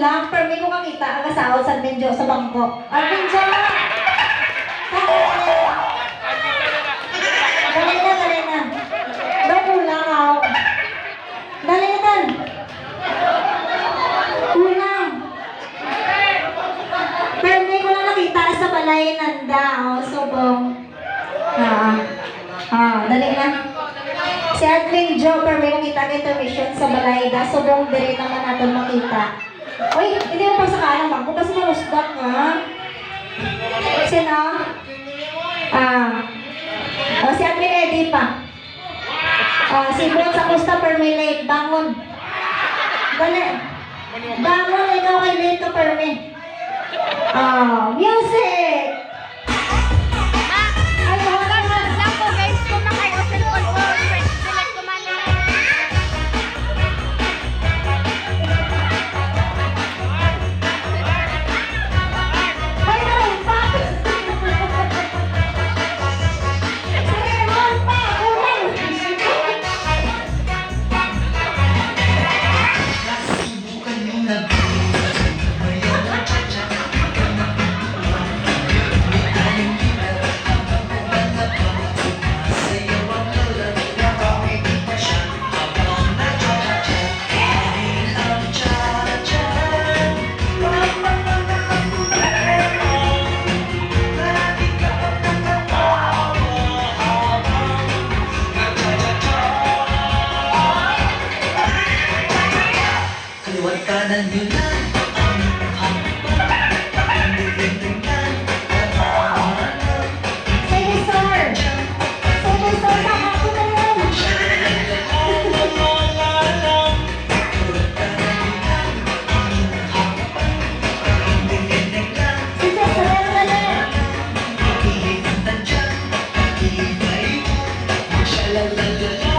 Dali lang kulang. Per may ko kakita ang kasahod sa Benjo sa bangko. Ay, Benjo! Dali na, dali na. Daw. Dali na, dan. Kulang. Pero may ko lang nakita sa balay nanda. Oh, subong. Ah, ah, dali na. Si Admin Joe, pero may makita ng intermission sa balay. Da, subong dire naman natin makita. Uy, hindi mo pa sa kanan, bangko kasi nalusdak nga. Sino? Ah, oh, si Admin Eddie pa. Ah, si Bon sa Costa Permilate, bangon. Dali. Bangon, ikaw kay late ka permi. Ah, music! la la la la